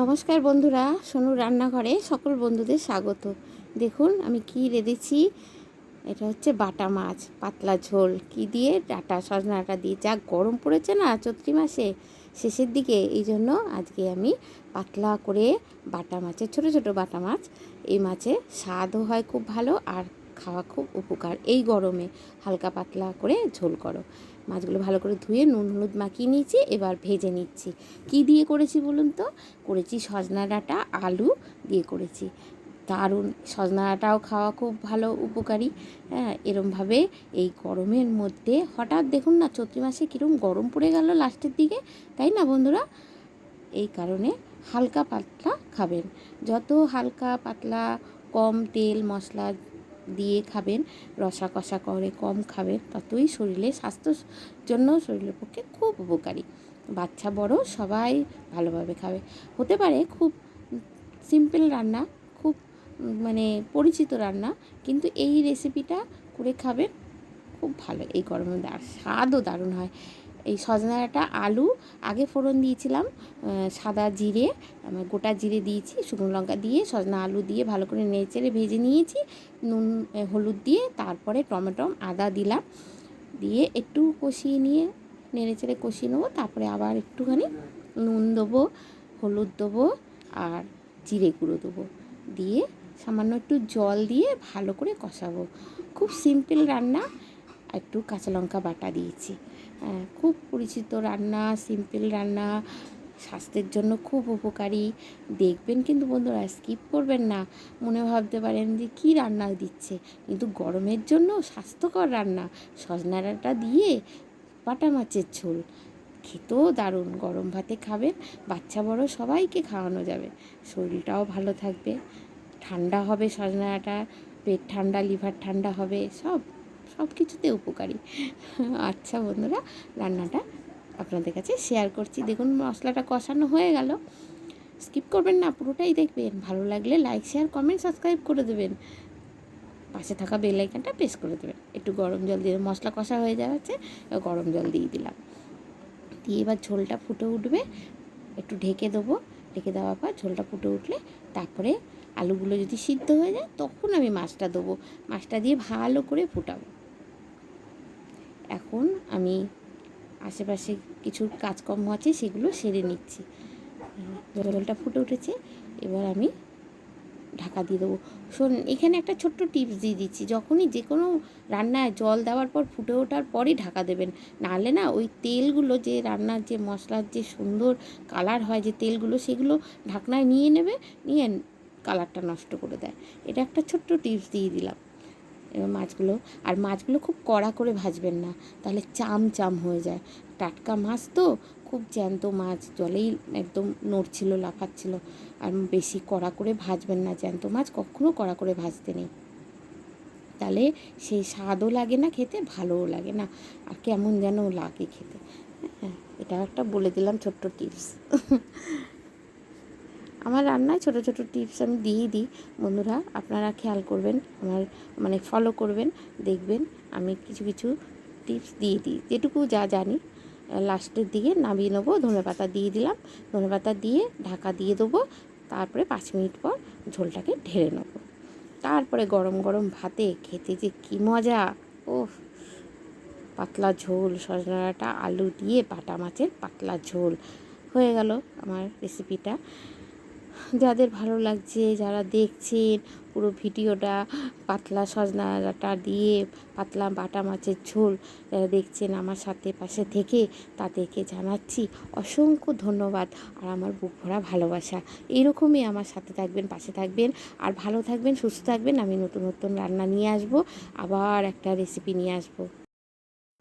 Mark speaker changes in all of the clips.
Speaker 1: নমস্কার বন্ধুরা, সোনু রান্নাঘরে সকল বন্ধুদের স্বাগত। দেখুন, আমি কি রেঁধেছি? এটা হচ্ছে বাটা মাছ, পাতলা ঝোল। কি দিয়ে? ডাটা, সজনা ডাটা দিয়ে। যা গরম পড়েছে না চৈত্রি মাসে, শেষের দিকে। এই জন্য আজকে আমি পাতলা করে বাটা মাছের, ছোট ছোট বাটা মাছ, এই মাছে স্বাদও হয় খুব ভালো আর খাওয়া খুব উপকার। এই গরমে হালকা পাতলা করে ঝোল করো। মাছগুলো ভালো করে ধুয়ে নুন হলুদ মাখিয়ে নিয়েছি, এবার ভেজে নিচ্ছি। কি দিয়ে করেছি বলুন তো? করেছি সজনা ডাঁটা আলু দিয়ে করেছি। দারুণ! সজনা ডাঁটাও খাওয়া খুব ভালো উপকারী। হ্যাঁ এরমভাবে এই গরমের মধ্যে হঠাৎ দেখুন না, চৈত্র মাসে কীরকম গরম পড়ে গেল লাস্টের দিকে, তাই না বন্ধুরা? এই কারণে হালকা পাতলা খাবেন। যত হালকা পাতলা, কম তেল মশলা দিয়ে খাবেন, রসা কষা করে কম খাবেন, ততই শরীরে স্বাস্থ্যর জন্য শরীরের পক্ষে খুব উপকারী। বাচ্চা বড়, সবাই ভালোভাবে খাবে। হতে পারে খুব সিম্পল রান্না, খুব মানে পরিচিত রান্না, কিন্তু এই রেসিপিটা করে খাবেন, খুব ভালো। এই গরমে আর স্বাদও দারুণ হয়। এই সজনাটা আলু আগে ফোড়ন দিয়েছিলাম সাদা জিরে গোটা জিরে দিয়েছি, শুকনো লঙ্কা দিয়ে সজনা আলু দিয়ে ভালো করে নেড়েচেড়ে ভেজে নিয়েছি, নুন হলুদ দিয়ে তারপরে টমেটো, আদা দিলাম, দিয়ে একটু কষিয়ে নিয়ে নেড়েচেড়ে কষিয়ে নেব, তারপরে আবার একটুখানি নুন দেবো, হলুদ দেবো আর জিরে গুঁড়ো দেবো, দিয়ে সামান্য একটু জল দিয়ে ভালো করে কষাবো। খুব সিম্পল রান্না, একটু কাঁচা লঙ্কা বাটা দিয়েছি। খুব পরিচিত রান্না সিম্পল রান্না, স্বাস্থ্যের জন্য খুব উপকারী। দেখবেন কিন্তু বন্ধুরা স্কিপ করবেন না। মনে ভাবতে পারেন যে কি রান্না দিচ্ছে? কিন্তু গরমের জন্য স্বাস্থ্যকর রান্না, সজনা ডাঁটা দিয়ে বাটা মাছের ঝোল। খেতেও দারুণ, গরম ভাতে খাবেন, বাচ্চা বড় সবাইকে খাওয়ানো যাবে। শরীরটাও ভালো থাকবে। ঠান্ডা হবে সজনা ডাঁটা, পেট ঠান্ডা লিভার ঠান্ডা হবে, সব। সব কিছুতে উপকারী। আচ্ছা বন্ধুরা, রান্নাটা আপনাদের কাছে শেয়ার করছি। দেখুন, মশলাটা কষানো হয়ে গেল। স্কিপ করবেন না, পুরোটাই দেখবেন। ভালো লাগলে লাইক শেয়ার কমেন্ট সাবস্ক্রাইব করে দেবেন। পাশে থাকা বেল আইকনটা প্রেস করে দেবেন। একটু গরম জল দিয়ে মশলা কষা হয়ে যাচ্ছে, গরম জল দিয়ে দিলাম। দিয়ে এবার ঝোলটা ফুটে উঠবে। একটু ঢেকে দেবো। ঢেকে দেওয়ার পর ঝোলটা ফুটে উঠলে তারপরে আলুগুলো যদি সিদ্ধ হয়ে যায়, তখন আমি মাছটা দেবো। মাছটা দিয়ে ভালো করে ফুটাবো। এখন আমি আশেপাশে কিছু কাজকর্ম আছে, সেগুলো সেরে নিচ্ছি। জলটা ফুটে উঠেছে, এবার আমি ঢাকা দিয়ে দেবো। শোন, এখানে একটা ছোট্ট টিপস দিয়ে দিচ্ছি, যখনই যে কোনো রান্নায় জল দেওয়ার পর ফুটে ওঠার পরই ঢাকা দেবেন। নাহলে না, ওই তেলগুলো যে রান্নার যে মশলার যে সুন্দর কালার হয় যে তেলগুলো, সেগুলো ঢাকনায় নিয়ে নেবে, নিয়ে কালারটা নষ্ট করে দেয়। এটা একটা ছোট্ট টিপস দিয়ে দিলাম। এবার মাছগুলো, আর মাছগুলো খুব কড়া করে ভাজবেন না, তাহলে চাম চাম হয়ে যায়। টাটকা মাছ তো, খুব জ্যান্ত মাছ, জলেই একদম নড়ছিল, লাফাচ্ছিল, আর বেশি কড়া করে ভাজবেন না, জ্যান্ত মাছ কখনও কড়া করে ভাজতে নেই। তাহলে সেই স্বাদও লাগে না খেতে, ভালোও লাগে না, আর কেমন যেন লাগে খেতে। হ্যাঁ এটা একটা বলে দিলাম ছোট্ট টিপস আমার রান্নায় ছোট ছোট টিপস আমি দিয়ে দিই। বন্ধুরা, আপনারা খেয়াল করবেন, আমার মানে ফলো করবেন, দেখবেন, আমি কিছু কিছু টিপস দিয়ে দিই। যেটুকু যা জানি লাস্টের দিকে নামিয়ে নেব ধনে পাতা দিয়ে দিলাম ধনে পাতা দিয়ে ঢাকা দিয়ে দেবো, তারপরে পাঁচ মিনিট পর ঝোলটাকে ঢেলে নেব। তারপরে গরম গরম ভাতে খেতে যে কী মজা! ও পাতলা ঝোল, সজনাটা আলু দিয়ে বাটা মাছের পাতলা ঝোল। হয়ে গেল আমার রেসিপিটা যাদের ভালো লাগছে, যারা দেখছেন পুরো ভিডিওটা, পাতলা সজনাটা দিয়ে পাতলা বাটা মাছের ঝোল যারা দেখছেন আমার সাথে পাশে থেকে, তাদেরকে জানাচ্ছি অসংখ্য ধন্যবাদ আর আমার বুক ভরা ভালোবাসা। এরকমই আমার সাথে থাকবেন, পাশে থাকবেন আর ভালো থাকবেন, সুস্থ থাকবেন। আমি নতুন নতুন রান্না নিয়ে আসব, আবার একটা রেসিপি নিয়ে আসব।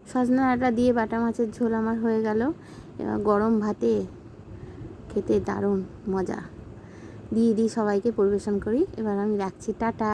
Speaker 1: সজনা ডাঁটা দিয়ে বাটা মাছের ঝোল আমার হয়ে গেল। গরম ভাতে খেতে দারুণ মজা। দিয়ে দিই সবাইকে পরিবেশন করি। এবার আমি রাখছি টাটা।